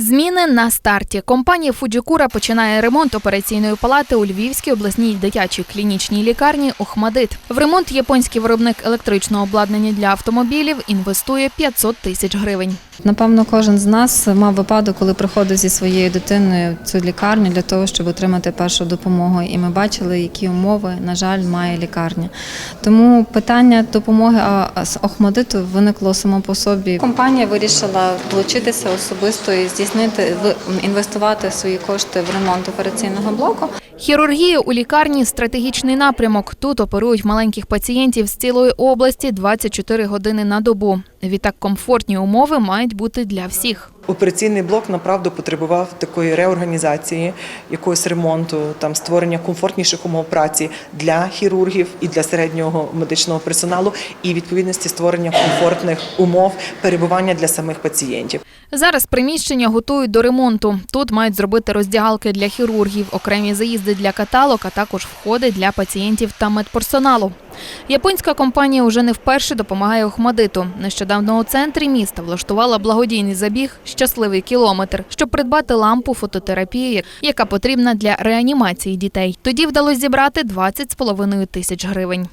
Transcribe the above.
Зміни на старті. Компанія Фуджикура починає ремонт операційної палати у Львівській обласній дитячій клінічній лікарні Охмадит. В ремонт японський виробник електричного обладнання для автомобілів інвестує 500 тисяч гривень. Напевно, кожен з нас мав випадок, коли приходив зі своєю дитиною в цю лікарню для того, щоб отримати першу допомогу. І ми бачили, які умови, на жаль, має лікарня. Тому питання допомоги з Охмадиту виникло само по собі. Компанія вирішила долучитися особисто і здійснити в- інвестувати свої кошти в ремонт операційного блоку. Хірургія у лікарні стратегічний напрямок. Тут оперують маленьких пацієнтів з цілої області 24 години на добу. Відтак комфортні умови мають бути для всіх. Операційний блок направду потребував такої реорганізації, якогось ремонту, там створення комфортніших умов праці для хірургів і для середнього медичного персоналу, і відповідності створення комфортних умов перебування для самих пацієнтів. Зараз приміщення готують до ремонту. Тут мають зробити роздягалки для хірургів, окремі заїзди для каталог, а також входи для пацієнтів та медперсоналу. Японська компанія уже не вперше допомагає Охмадиту. Нещодавно у центрі міста влаштувала благодійний забіг Щасливий кілометр, щоб придбати лампу фототерапії, яка потрібна для реанімації дітей. Тоді вдалося зібрати 20,5 тисяч гривень.